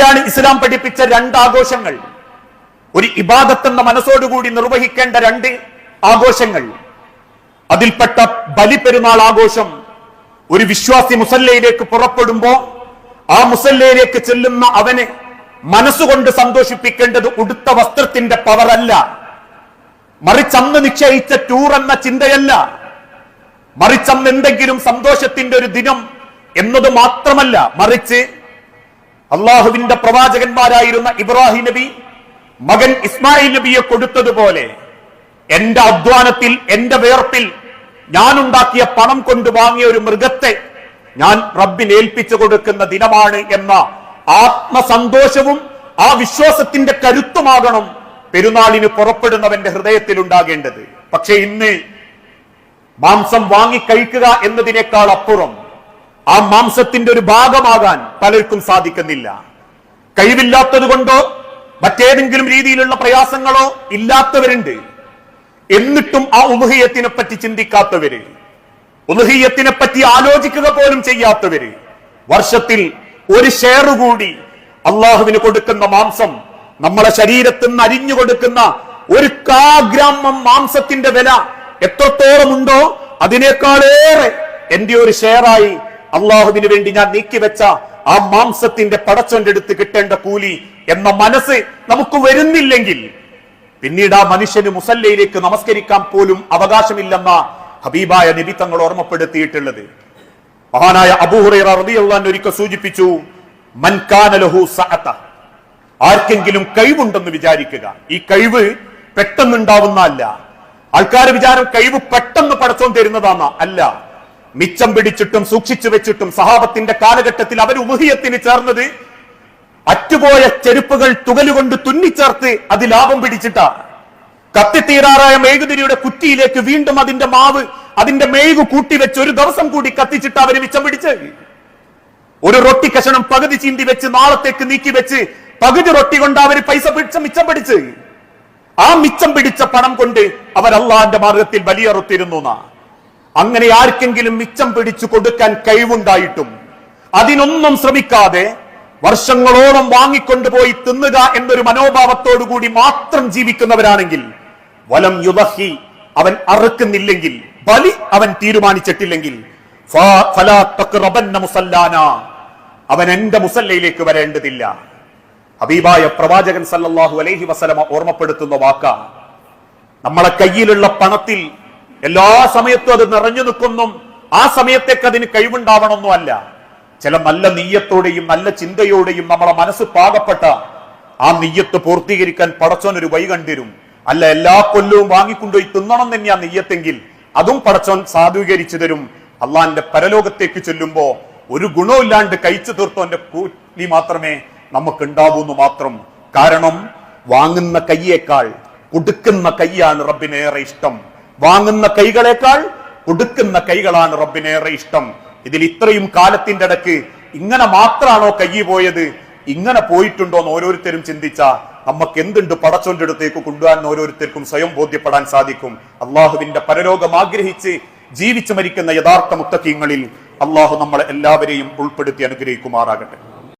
ഇവിടെയാണ് ഇസ്ലാം പഠിപ്പിച്ച രണ്ട് ആഘോഷങ്ങൾ ഒരു ഇബാദത്ത് എന്ന മനസ്സോടുകൂടി നിർവഹിക്കേണ്ട രണ്ട് ആഘോഷങ്ങൾ. അതിൽപ്പെട്ട ബലിപ്പെരുന്നാൾ ആഘോഷം ഒരു വിശ്വാസി മുസല്ലയിലേക്ക് പുറപ്പെടുമ്പോ ആ മുസല്ലയിലേക്ക് ചെല്ലുന്ന അവനെ മനസ്സുകൊണ്ട് സന്തോഷിപ്പിക്കേണ്ടത് ഉടുത്ത വസ്ത്രത്തിന്റെ പവറല്ല. മറിച്ച് അന്ന് നിശ്ചയിച്ച ടൂർ എന്ന ചിന്തയല്ല. മറിച്ച് അന്ന് എന്തെങ്കിലും സന്തോഷത്തിന്റെ ഒരു ദിനം എന്നത് മാത്രമല്ല. മറിച്ച് അള്ളാഹുവിന്റെ പ്രവാചകന്മാരായിരുന്ന ഇബ്രാഹിം നബി മകൻ ഇസ്മായിൽ നബിയെ കൊടുത്തതുപോലെ എന്റെ അധ്വാനത്തിൽ എന്റെ വേർപ്പിൽ ഞാൻ ഉണ്ടാക്കിയ പണം കൊണ്ട് വാങ്ങിയ ഒരു മൃഗത്തെ ഞാൻ റബ്ബിന് ഏൽപ്പിച്ചു കൊടുക്കുന്ന ദിനമാണ് എന്ന ആത്മസന്തോഷവും ആ വിശ്വാസത്തിന്റെ കരുത്തുമാകണം പെരുന്നാളിന് പുറപ്പെടുന്നവന്റെ ഹൃദയത്തിൽ ഉണ്ടാകേണ്ടത് പക്ഷെ ഇന്ന് മാംസം വാങ്ങി കഴിക്കുക എന്നതിനേക്കാൾ അപ്പുറം ആ മാംസത്തിന്റെ ഒരു ഭാഗമാകാൻ പലർക്കും സാധിക്കുന്നില്ല. കഴിവില്ലാത്തത് കൊണ്ടോ മറ്റേതെങ്കിലും രീതിയിലുള്ള പ്രയാസങ്ങളോ ഇല്ലാത്തവരുണ്ട്. എന്നിട്ടും ആ ഉമുഹിയത്തിനെ പറ്റി ചിന്തിക്കാത്തവര് ഉമുഹിയത്തിനെ പറ്റി ആലോചിക്കുക പോലും ചെയ്യാത്തവര് വർഷത്തിൽ ഒരു ഷെയർ കൂടി അള്ളാഹുവിന് കൊടുക്കുന്ന മാംസം നമ്മളെ ശരീരത്തിൽ നിന്ന് അരിഞ്ഞു കൊടുക്കുന്ന ഒരു കാഗ്രാമം മാംസത്തിന്റെ വില എത്രത്തോളം ഉണ്ടോ അതിനേക്കാളേറെ എന്റെ ഒരു ഷെയറായി അള്ളാഹുവിന് വേണ്ടി ഞാൻ നീക്കിവെച്ച ആ മാംസത്തിന്റെ പടച്ചോന്റെ അടുത്ത് കിട്ടേണ്ട കൂലി എന്ന മനസ്സ് നമുക്ക് വരുന്നില്ലെങ്കിൽ പിന്നീട് ആ മനുഷ്യന് മുസല്ലയിലേക്ക് നമസ്കരിക്കാൻ പോലും അവകാശമില്ലെന്ന ഹബീബായ നബി തങ്ങൾ ഓർമ്മപ്പെടുത്തിയിട്ടുള്ളത്. മഹാനായ അബൂഹുറൈറ ഒരിക്കൽ സൂചിപ്പിച്ചു മൻകാനലഹു കാന ലഹു സഅത. ആർക്കെങ്കിലും കഴിവുണ്ടെന്ന് വിചാരിക്കുക. ഈ കഴിവ് പെട്ടെന്നുണ്ടാവുന്ന അല്ല ആൾക്കാർ വിചാരം കഴിവ് പെട്ടെന്ന് പടച്ചോൻ തരുന്നതാന്ന അല്ല. മിച്ചം പിടിച്ചിട്ടും സൂക്ഷിച്ചു വെച്ചിട്ടും സഹാബത്തിന്റെ കാലഘട്ടത്തിൽ അവർ ഉമുഹിയത്തിന് ചേർന്നത് അറ്റുപോയ ചെരുപ്പുകൾ തുകലുകൊണ്ട് തുന്നിച്ചേർത്ത് അത് ലാഭം പിടിച്ചിട്ടാ. കത്തിത്തീരാറായ മെഴുകുതിരിയുടെ കുറ്റിയിലേക്ക് വീണ്ടും അതിന്റെ മാവ് അതിന്റെ മെഴുകു കൂട്ടിവെച്ച് ഒരു ദിവസം കൂടി കത്തിച്ചിട്ട് അവർ മിച്ചം പിടിച്ച്. ഒരു റൊട്ടി കഷണം പകുതി ചീന്തി വെച്ച് നാളത്തേക്ക് നീക്കി വെച്ച് പകുതി റൊട്ടി കൊണ്ട് അവർ പൈസ പിടിച്ച മിച്ചം പിടിച്ച്. ആ മിച്ചം പിടിച്ച പണം കൊണ്ട് അവർ അള്ളാന്റെ മാർഗത്തിൽ ബലിയറുത്തിരുന്നു എന്നാ. അങ്ങനെ ആർക്കെങ്കിലും മിച്ചം പിടിച്ചു കൊടുക്കാൻ കഴിവുണ്ടായിട്ടും അതിനൊന്നും ശ്രമിക്കാതെ വർഷങ്ങളോളം വാങ്ങിക്കൊണ്ടുപോയി തിന്നുക എന്നൊരു മനോഭാവത്തോടുകൂടി മാത്രം ജീവിക്കുന്നവരാണെങ്കിൽ വലം യുദഹി അവൻ അറുക്കുന്നില്ലെങ്കിൽ ബലി അവൻ തീരുമാനിച്ചിട്ടില്ലെങ്കിൽ. അവൻ എന്റെ മുസല്ലയിലേക്ക് വരേണ്ടതില്ല ഹബീബായ പ്രവാചകൻ സല്ലാഹു അലൈഹി വസലമ ഓർമ്മപ്പെടുത്തുന്ന വാക്ക നമ്മളെ കയ്യിലുള്ള പണത്തിൽ എല്ലാ സമയത്തും അത് നിറഞ്ഞു നിൽക്കുന്നു. ആ സമയത്തേക്ക് അതിന് കഴിവുണ്ടാവണമെന്നും അല്ല ചില നല്ല നീയത്തോടെയും നല്ല ചിന്തയോടെയും നമ്മളെ മനസ്സ് പാകപ്പെട്ട ആ നീയത്ത് പൂർത്തീകരിക്കാൻ പടച്ചോൻ ഒരു വഴി കണ്ടിരും. അല്ല എല്ലാ കൊല്ലവും വാങ്ങിക്കൊണ്ടുപോയി തിന്നണം തന്നെയാ നെയ്യത്തെങ്കിൽ അതും പടച്ചോൻ സാധൂകരിച്ചു തരും. അള്ളാന്റെ പരലോകത്തേക്ക് ചെല്ലുമ്പോ ഒരു ഗുണമില്ലാണ്ട് കഴിച്ചു തീർത്തോന്റെ കൂലി മാത്രമേ നമുക്ക് ഉണ്ടാവൂന്ന് മാത്രം. കാരണം വാങ്ങുന്ന കൈയേക്കാൾ കൊടുക്കുന്ന കൈയാണ് റബ്ബിനേറെ ഇഷ്ടം. വാങ്ങുന്ന കൈകളേക്കാൾ കൊടുക്കുന്ന കൈകളാണ് റബ്ബിനേറെ ഇഷ്ടം. ഇതിൽ ഇത്രയും കാലത്തിന്റെ ഇടയ്ക്ക് ഇങ്ങനെ മാത്രാണോ കൈ പോയത്? ഇങ്ങനെ പോയിട്ടുണ്ടോ എന്ന് ഓരോരുത്തരും ചിന്തിച്ച നമുക്ക് എന്തുണ്ട് പടച്ചോന്റെ അടുത്തേക്ക് കൊണ്ടുപോകാൻ ഓരോരുത്തർക്കും സ്വയം ബോധ്യപ്പെടാൻ സാധിക്കും. അള്ളാഹുവിന്റെ പരലോകം ആഗ്രഹിച്ച് ജീവിച്ചു മരിക്കുന്ന യഥാർത്ഥ മുത്തക്കീങ്ങളിൽ അള്ളാഹു നമ്മളെ എല്ലാവരെയും ഉൾപ്പെടുത്തി അനുഗ്രഹിക്കുമാറാകട്ടെ.